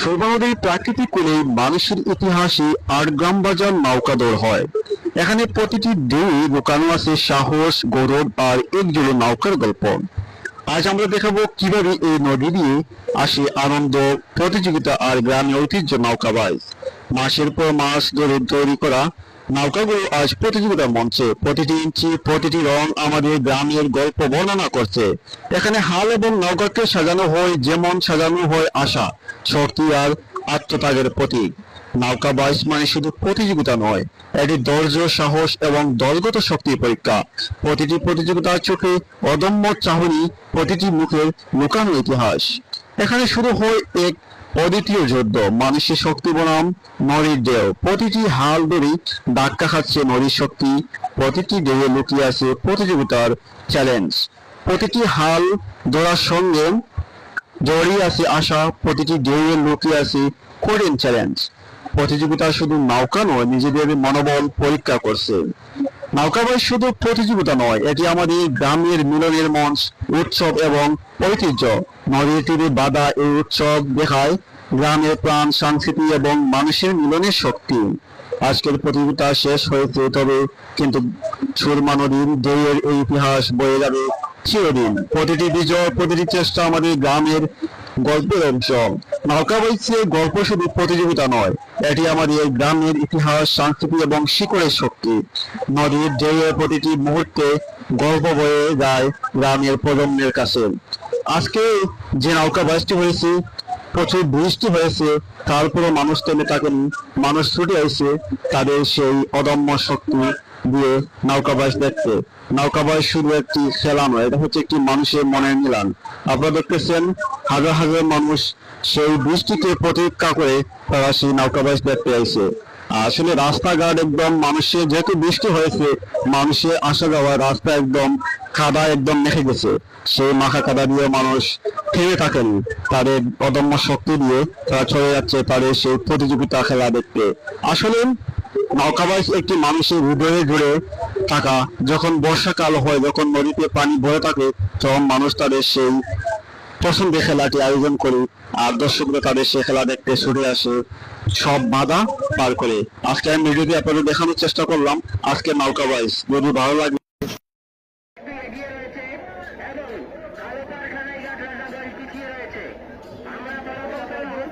শোভা প্রাকৃতিক কোলে মানুষের ইতিহাসে বাজার হয়। এখানে প্রতিটি আছে সাহস, গৌরব আর একজোড়ে নৌকার গল্প। আজ আমরা দেখাবো কীভাবে এই নদী দিয়ে আসে আনন্দ, প্রতিযোগিতা আর গ্রামীণ ঐতিহ্য নৌকাবাজ। মাসের পর মাস ধরে তৈরি করা নৌকাগুলো আজ প্রতিযোগিতার মঞ্চে প্রতিটি ইঞ্চি, প্রতিটি রং আমাদের গ্রামের গল্প বর্ণনা করছে। এখানে হাল এবং নৌকাকে সাজানো হয় যেমন সাজানো হয় আশা, শক্তি আর আত্মত্যাগের প্রতীক। নৌকা বাইশ মানে শুধু প্রতিযোগিতা নয়, এটি ধৈর্য, সাহস এবং দলগত শক্তির পরীক্ষা। প্রতিটি প্রতিযোগিতার চোখে অদম্য চাহনি, প্রতিটি মুখের লুকানো ইতিহাস। এখানে শুরু হয় এক অদ্বিতীয় যুদ্ধ মানুষের শক্তি বনাম, নরীর দেহ। প্রতিটি হাল ধরে ধাক্কা খাচ্ছে নরীর শক্তি। প্রতিটি দেহে লুকিয়ে আছে প্রতিযোগিতার চ্যালেঞ্জ প্রতিটি হাল ধরার সঙ্গে জড়িয়ে আছে আশা, প্রতিটি ঢেউয়ে লুকিয়ে আছে কঠিন চ্যালেঞ্জ প্রতিযোগিতা শুধু নৌকা নয়, নিজেদের মনোবল পরীক্ষা করছে। নৌকাবাই শুধু প্রতিযোগিতা নয়, এটি আমাদের গ্রামের মিলনের মঞ্চ, উৎসব এবং ঐতিহ্য। নদীর তীরে বাধা এই উৎসব দেখায় গ্রামের প্রাণ, সংস্কৃতি এবং মানুষের মিলনের শক্তি। আজকের প্রতিযোগিতা শেষ হয়েছে, তবে কিন্তু সুরমা নদীর ঢেউয়ের এই ইতিহাস বয়ে যাবে চিরদিন। প্রতিটি বিজয়, প্রতিটি চেষ্টা আমাদের গ্রামের গল্পের অংশ। নৌকা বইছে, গল্প শুধু প্রতিযোগিতা নয়, এটি আমাদের গ্রামের ইতিহাস, সংস্কৃতি এবং শিকড়ের শক্তি। নদীর ঢেউয়ের প্রতিটি মুহূর্তে গল্প বয়ে যায় গ্রামের প্রজন্মের কাছে। আজকে যে নৌকা বাইশটি হয়েছে প্রচুর বৃষ্টি হয়েছে তারপরে মানুষ থেমে থাকেনি মানুষ ছুটে আসছে তাদের সেই অদম্য শক্তি দিয়ে নৌকাবাস দেখতে। নৌকাবাস শুধু একটি খেলা নয়, এটা হচ্ছে একটি মানুষের মনের মিলান। আপনারা দেখতেছেন হাজার হাজার মানুষ সেই বৃষ্টিকে প্রতীক্ষা করে তারা সেই নৌকাবাস দেখতে আইছে। আসলে রাস্তাঘাট একদম মানুষের, যেহেতু বৃষ্টি হয়েছে, মানুষের আসা যাওয়া রাস্তা একদম কাদা একদম মেখে গেছে। সেই মাখা কাদা দিয়ে মানুষ থেমে থাকেন তাদের অদম্য শক্তি দিয়ে তারা চলে যাচ্ছে তাদের সেই প্রতিযোগিতা খেলা দেখতে। আসলে নৌকাবাজ একটি মানুষের হৃদয়ে জুড়ে থাকা, যখন বর্ষাকাল হয়, যখন নদীতে পানি ভরে থাকে, তখন মানুষ তাদের সেই পছন্দের খেলাটি আয়োজন করে আর দর্শকরা তাদের সে খেলা দেখতে ছুটে আসে। সব বাধা পার করে। আজকে আমি ভিডিওতে আপনাদের দেখানোর চেষ্টা করলাম। আজকে নৌকা বাইস যদি ভালো লাগে এবং কালো কারখানায় গাছ দল পিছিয়ে রয়েছে। আমরা ফলাফল